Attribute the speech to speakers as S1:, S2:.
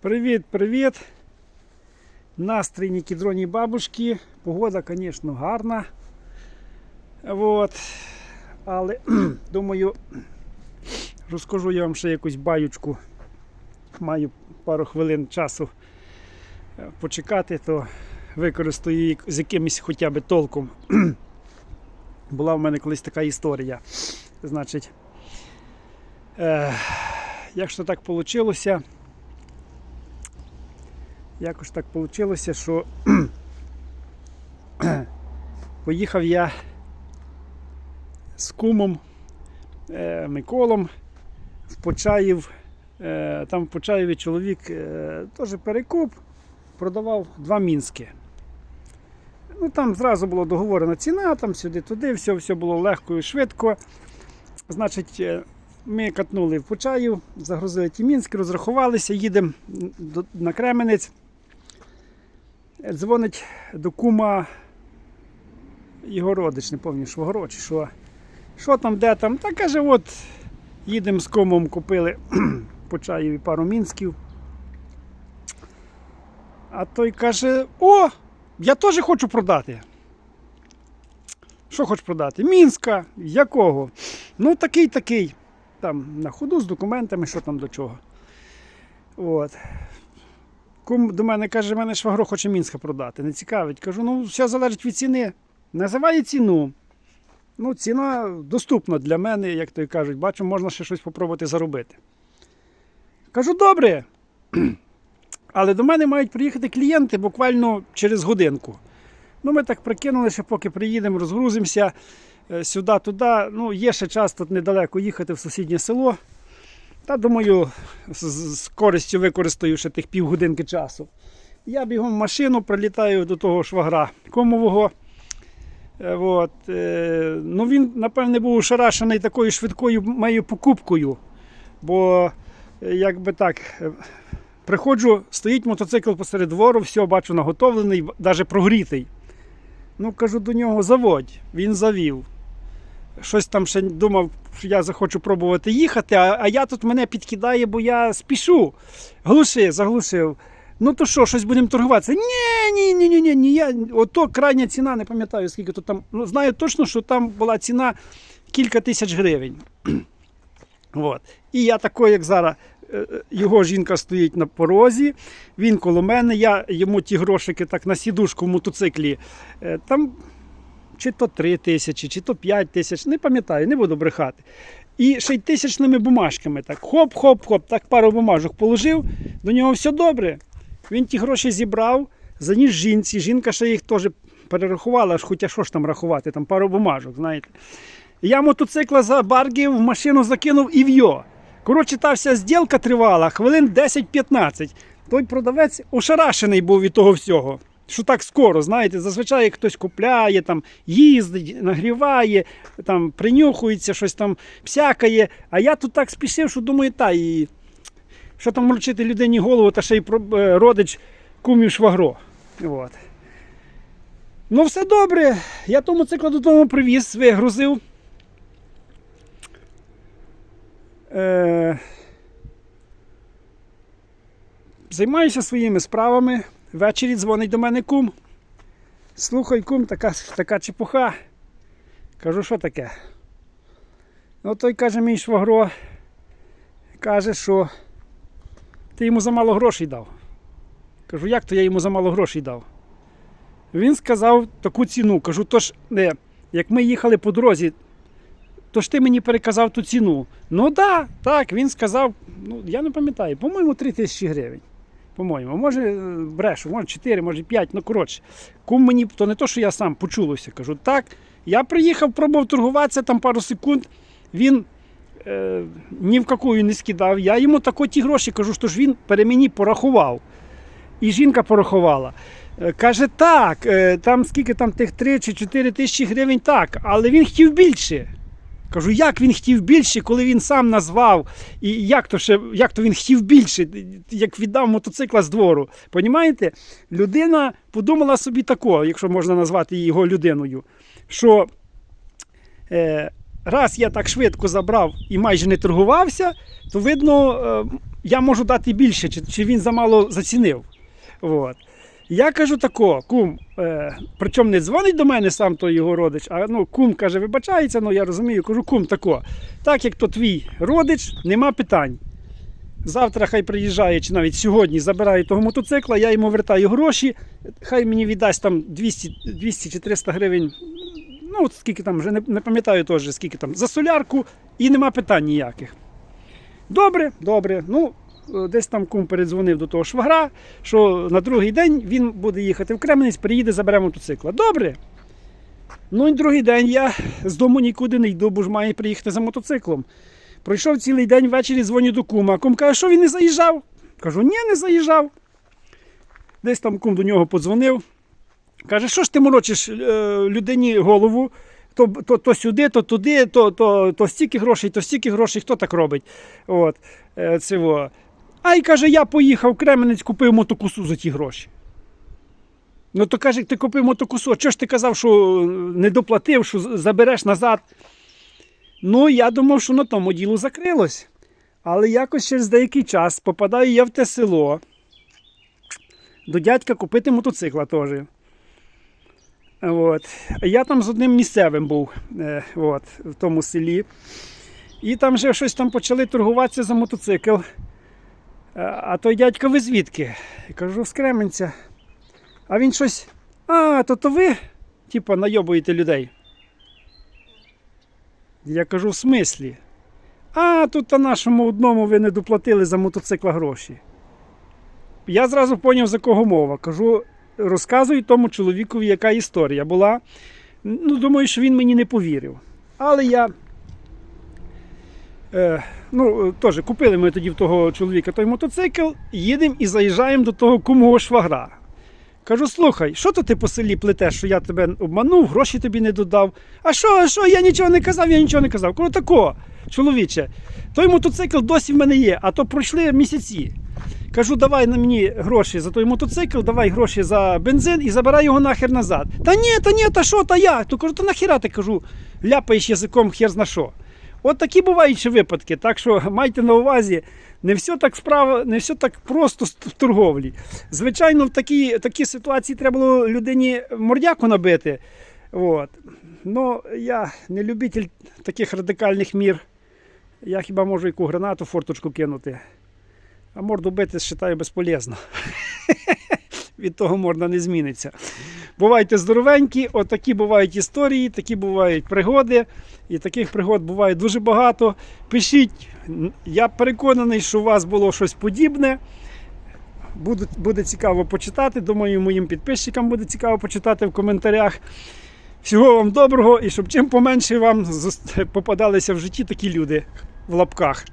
S1: Привіт, привіт. Настрій Нікідроні бабушки. Погода, звісно, гарна. От. Але думаю, розкажу я вам ще якусь баючку. Маю пару хвилин часу е, почекати, то використаю її з якимось хоча б толком. Була в мене колись така історія. Значить, е, якщо так вийшло, якось так вийшло, що поїхав я з кумом е, Миколом в Почаїв. Е, там в Почаєві чоловік е, теж перекуп, продавав два мінськи. Ну там зразу була договорена ціна, там сюди-туди, все, все було легко і швидко. Значить, е, ми катнули в Почаїв, загрузили ті мінськи, розрахувалися, їдемо на Кременець. Е, Дзвонить до кума його родич, не пам'ятаю, швагро чи що. Що там, де там? Та каже, от їдемо з кумом, купили по чаєві пару мінськів. А той каже: О, я теж хочу продати. Що хочеш продати? Мінська, якого? Ну, такий, такий. Там на ходу з документами, що там до чого. От. Кум до мене каже, мене швагро хоче Мінська продати. Не цікавить. Кажу, ну все залежить від ціни. Називає ціну. Ну, ціна доступна для мене, як то й кажуть. Бачу, можна ще щось спробувати заробити. Кажу, добре. Але до мене мають приїхати клієнти буквально через годинку. Ну, ми так прикинули, що поки приїдемо, розгрузимося е, сюди-туди. Ну, є ще час тут недалеко їхати в сусіднє село. Та думаю, з, з- користю використаю ще тих півгодинки часу. Я бігом в машину прилітаю до того швагра комового. Е, От. е, Ну, він, напевне, був ошарашений такою швидкою моєю покупкою. Бо, е, як би так, приходжу, стоїть мотоцикл посеред двору, все бачу наготовлений, навіть прогрітий. Ну, кажу до нього, заводь. Він завів. Щось там ще думав, я захочу пробувати їхати, а, а я тут мене підкидає, бо я спішу. Глуши, заглушив. Ну то що, щось будемо торгуватися? Ні, ні, ні, ні, ні. Я... Ото крайня ціна, не пам'ятаю, скільки то там. Ну, знаю точно, що там була ціна кілька тисяч гривень. От. І я такий, як зараз, е, е, його жінка стоїть на порозі, він коло мене, я йому ті грошики так на сідушку в мотоциклі. е, Там чи то 3 тисячі, чи то 5 тисяч, не пам'ятаю, не буду брехати. І ще й тисячними бумажками. Так, хоп-хоп-хоп, так пару бумажок положив, до нього все добре. Він ті гроші зібрав, заніс жінці. Жінка ще їх теж перерахувала, аж хоча що ж там рахувати, там пару бумажок, знаєте. Я мотоцикла за барги в машину закинув і в'йо. Коротше, та вся зділка тривала хвилин 10-15. Той продавець ошарашений був від того всього. Що так скоро, знаєте, зазвичай хтось купляє, там, їздить, нагріває, там, принюхується, щось там псякає. А я тут так спішив, що думаю, та і що там морочити людині голову, та ще й е, родич кумів швагро. От. Ну, все добре. Я тому цикла додому привіз, вигрузив. Е... Займаюся своїми справами. Ввечері дзвонить до мене кум. Слухай, кум, така, така чепуха. Кажу, що таке? Ну, той каже, мій швагро, каже, що ти йому замало грошей дав. Кажу, як то я йому замало грошей дав? Він сказав таку ціну. Кажу, то ж, не, як ми їхали по дорозі, то ж ти мені переказав ту ціну. Ну да, так, він сказав, ну я не пам'ятаю, по-моєму, 3 тисячі гривень. По-моєму, може е, брешу, може 4, може 5, ну коротше. Кум мені, то не то, що я сам почулося. Кажу, так. Я приїхав, пробував торгуватися там пару секунд. Він е, ні в какую не скидав. Я йому тако ті гроші кажу, що ж він пере мені порахував. І жінка порахувала. Е, Каже, так, е, там скільки там тих 3 чи 4 тисячі гривень, так, але він хотів більше. Кажу, як він хотів більше, коли він сам назвав, і як то ще, як то він хотів більше, як віддав мотоцикла з двору. Понімаєте? Людина подумала собі тако, якщо можна назвати його людиною, що е, раз я так швидко забрав і майже не торгувався, то видно, е, я можу дати більше, чи, чи він замало зацінив. От. Я кажу тако, кум, е, причому не дзвонить до мене сам той його родич, а ну, кум каже, вибачається, ну я розумію, кажу, кум тако. Так як то твій родич, нема питань. Завтра хай приїжджає, чи навіть сьогодні забирає того мотоцикла, я йому вертаю гроші, хай мені віддасть там 200, 200 чи 300 гривень. Ну, скільки там, вже не, не пам'ятаю теж, скільки там, за солярку і нема питань ніяких. Добре, добре. Ну, десь там кум передзвонив до того швагра, що на другий день він буде їхати в Кременець, приїде, забере мотоцикла. Добре. Ну і другий день я з дому нікуди не йду, бо ж має приїхати за мотоциклом. Пройшов цілий день ввечері, дзвоню до кума. Кум каже, що він не заїжджав? Кажу, ні, не заїжджав. Десь там кум до нього подзвонив. Каже, що ж ти морочиш е, людині голову? То, то, то сюди, то туди, то, то, то стільки грошей, то стільки грошей, хто так робить? От, е, во. А й каже, я поїхав в Кременець, купив мотокусу за ті гроші. Ну то каже, ти купив мотокусу, а чого ж ти казав, що не доплатив, що забереш назад? Ну, я думав, що на тому діло закрилось. Але якось через деякий час попадаю я в те село. До дядька купити мотоцикла теж. От. Я там з одним місцевим був е, от, в тому селі. І там вже щось там почали торгуватися за мотоцикл. Е, А той дядько ви звідки? Я кажу, з Кременця. А він щось. А, то то ви, типу, найобуєте людей. Я кажу, в смислі? А, тут та нашому одному ви не доплатили за мотоцикла гроші. Я зразу зрозумів, за кого мова. Кажу, розказую тому чоловікові, яка історія була. Ну, думаю, що він мені не повірив. Але я. Е, ну, теж купили ми тоді в того чоловіка той мотоцикл, їдемо і заїжджаємо до того кумого швагра. Кажу, слухай, що то ти по селі плетеш, що я тебе обманув, гроші тобі не додав. А що, а що, я нічого не казав, я нічого не казав. Кажу, тако, чоловіче, той мотоцикл досі в мене є, а то пройшли місяці. Кажу, давай на мені гроші за той мотоцикл, давай гроші за бензин і забирай його нахер назад. Та ні, та ні, та що, та я. То кажу, та нахіра ти кажу, ляпаєш язиком хер зна що. От такі бувають ще випадки. Так що майте на увазі, не все так справа, не все так просто в торговлі. Звичайно, в такій, такій ситуації треба було людині мордяку набити. От. Ну, я не любитель таких радикальних мір. Я хіба можу яку гранату форточку кинути. А морду бити, вважаю, безполезно. Від того морда не зміниться. Бувайте здоровенькі, отакі бувають історії, такі бувають пригоди. І таких пригод буває дуже багато. Пишіть, я переконаний, що у вас було щось подібне. Буде, буде цікаво почитати. Думаю, моїм підписчикам буде цікаво почитати в коментарях. Всього вам доброго і щоб чим поменше вам попадалися в житті такі люди в лапках.